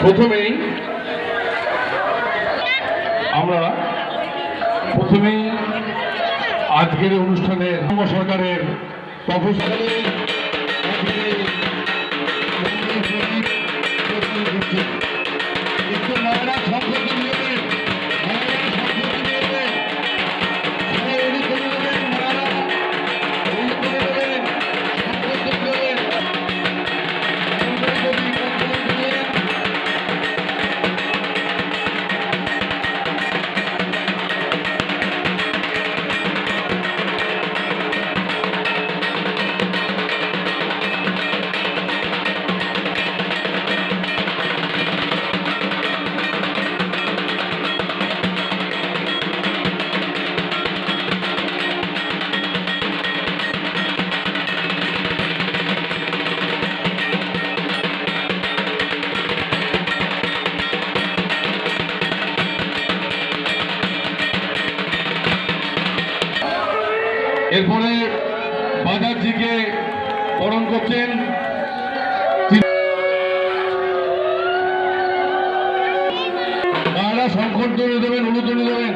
প্রথমেই আমরা প্রথমেই আজকের অনুষ্ঠানে সরকারের তপশিলী Thank you. যারা সংকট তুলে দেবেন উলুতুলি দেবেন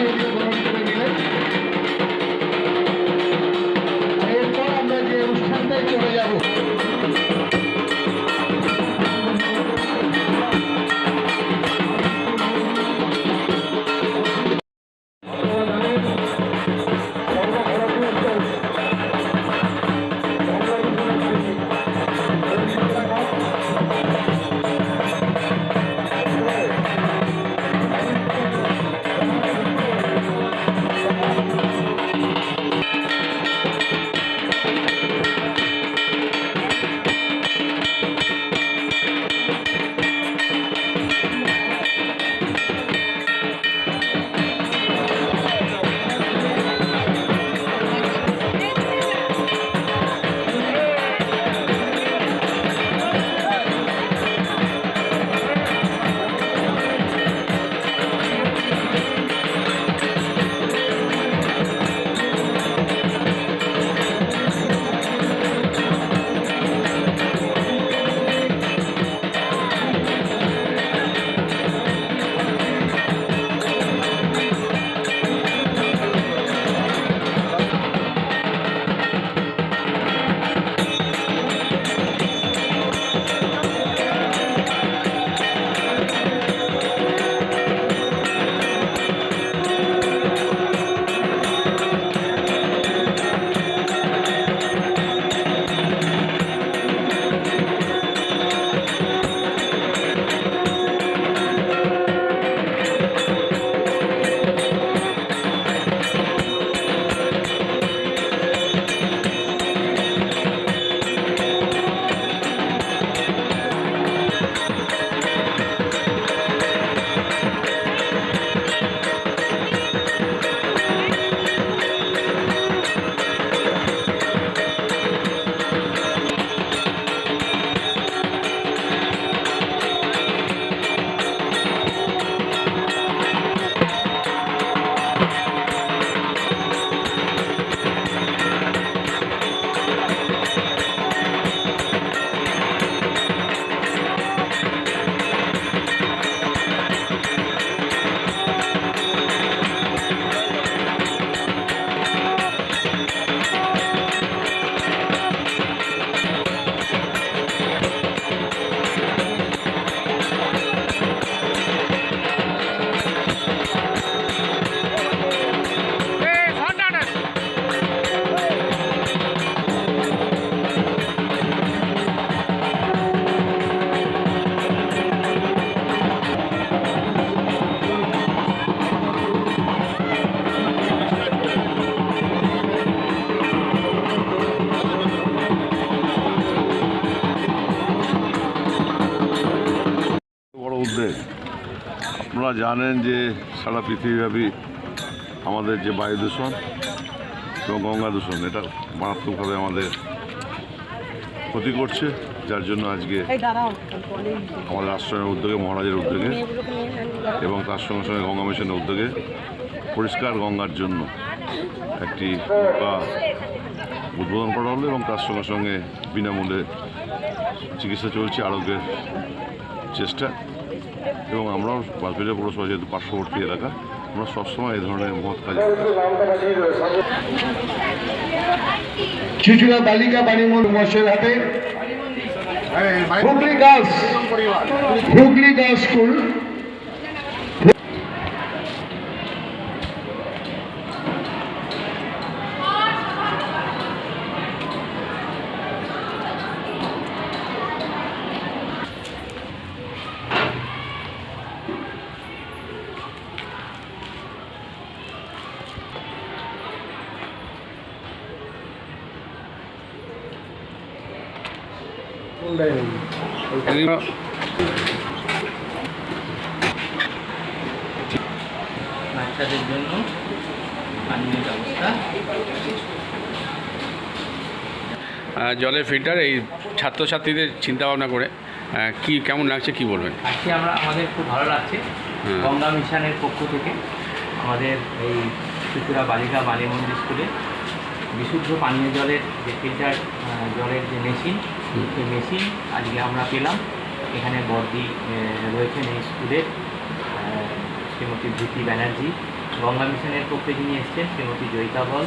নিয়ে গ্রহণ করে নিলেন জানেন যে সারা পৃথিবীব্যাপী আমাদের যে বায়ু দূষণ এবং গঙ্গা দূষণ এটা মারাত্মকভাবে আমাদের ক্ষতি করছে যার জন্য আজকে আমাদের আশ্রমের উদ্যোগে মহারাজের উদ্যোগে এবং তার সঙ্গে সঙ্গে গঙ্গা মিশনের উদ্যোগে পরিষ্কার গঙ্গার জন্য একটি উদ্বোধন করা হলো এবং তার সঙ্গে সঙ্গে বিনামূল্যে চিকিৎসা চলছে আরোগ্যের চেষ্টা। এবং আমরাও বাসবিলিয়া পৌরসভা যেহেতু পার্শ্ববর্তী এলাকা, আমরা সবসময় এই ধরনের মহৎ কাজ বালিকা বাণীমন মশের হাতে। Hooghly girls Hooghly girls school. বাচ্চাদের জন্য পানীয় ব্যবস্থা। জলের ফিল্টার এই ছাত্রছাত্রীদের চিন্তা ভাবনা করে কি কেমন লাগছে কি বলবেন? আজকে আমরা আমাদের খুব ভালো লাগছে। হুম। গঙ্গা মিশনের পক্ষ থেকে আমাদের এই ত্রিপুরা বালিকা বালি মন্দির স্কুলে বিশুদ্ধ পানীয় জলের যে ফিল্টার জলের যে মেশিন সেই মেশিন আজকে আমরা পেলাম। এখানে বর্দি রয়েছেন এই স্কুলের শ্রীমতী ধৃতি ব্যানার্জি। গঙ্গা মিশনের পক্ষে যিনি এসছেন শ্রীমতী জয়িতা বল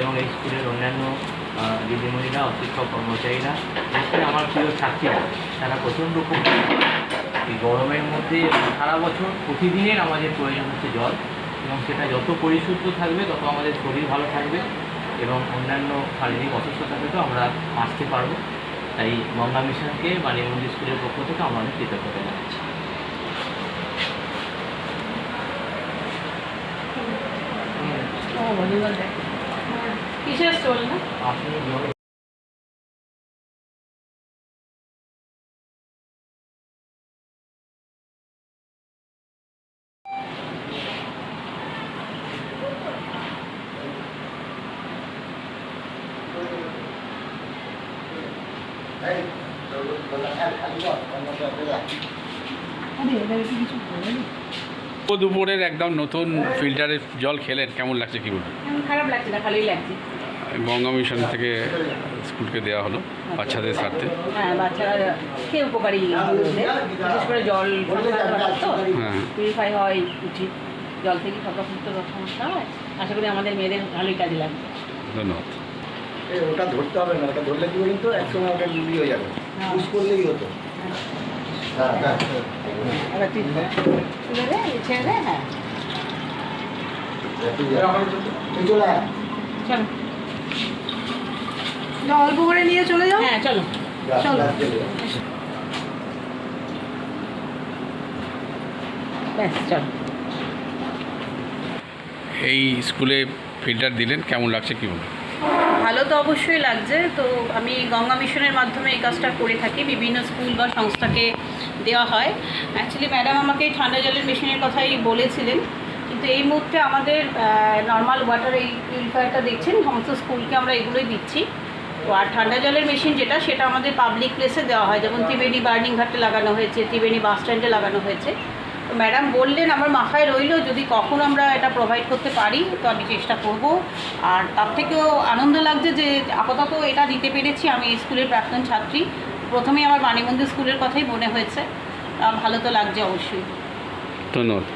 এবং এই স্কুলের অন্যান্য দিদিমণিরা অশিক্ষক কর্মচারীরা। এসে আমার প্রিয় ছাত্রীরা তারা প্রচণ্ড খুব এই গরমের মধ্যে সারা বছর প্রতিদিনের আমাদের প্রয়োজন হচ্ছে জল এবং সেটা যত পরিশুদ্ধ থাকবে তত আমাদের শরীর ভালো থাকবে। এবং অন্যান্য শারীরিক অসুস্থতা থেকেও আমরা বাঁচতে পারব। তাই গঙ্গা মিশনকে বাণী মন্দির স্কুলের পক্ষ থেকে আমরা অনেক কৃতজ্ঞতা জানাচ্ছি। কিসের স্টল না আপনি ও দুপুরের একদম নতুন ফিল্টারের জল খেলেন কেমন লাগছে কি বলবেন এখন খারাপ লাগছে না ভালোই লাগছে। গঙ্গা মিশন থেকে স্কুলকে দেওয়া হলো বাচ্চাদের স্বার্থে। হ্যাঁ বাচ্চারা খেয়ে উপকারী বিশেষ করে জল হ্যাঁ। পিউরিফাই হয় উচিত। জল থেকে সব রকম তো সমস্যা হয়। আশা করি আমাদের মেয়েদের ভালোই কাজে লাগবে। ধন্যবাদ। ওটা ধরতে হবে না ওটা ধরলে কি বলুন তো? একসময় ওটা লুলি হয়ে যাবে। হ্যাঁ। পুশ করলেই হতো। হ্যাঁ হ্যাঁ। চলো অল্প করে নিয়ে চলে যাও। হ্যাঁ চলো। চলো। ব্যাস এই স্কুলে ফিল্টার দিলেন কেমন লাগছে কি বলবেন ভালো তো অবশ্যই লাগছে। তো আমি গঙ্গা মিশনের মাধ্যমে এই কাজটা করে থাকি। বিভিন্ন স্কুল বা সংস্থাকে দেওয়া হয়। অ্যাকচুয়ালি ম্যাডাম আমাকে এই ঠান্ডা জলের মেশিনের কথাই বলেছিলেন। কিন্তু এই মুহূর্তে আমাদের নর্মাল ওয়াটার এই পিউরিফায়ারটা দেখছেন, সমস্ত স্কুলকে আমরা এগুলোই দিচ্ছি। তো আর ঠান্ডা জলের মেশিন যেটা, সেটা আমাদের পাবলিক প্লেসে দেওয়া হয়। যেমন ত্রিবেণী বার্নিং ঘাটে লাগানো হয়েছে, ত্রিবেণী বাস স্ট্যান্ডে লাগানো হয়েছে। ম্যাডাম বললেন আমার মাথায় রইল, যদি কখন আমরা এটা প্রোভাইড করতে পারি, তো আমি চেষ্টা করব। আর তার থেকেও আনন্দ লাগছে যে আপাতত এটা দিতে পেরেছি, আমি স্কুলের প্রাক্তন ছাত্রী। প্রথমে আমার মানিমন্দির স্কুলের কথাই মনে হয়েছে। ভালো তো লাগছে অবশ্যই। ধন্যবাদ।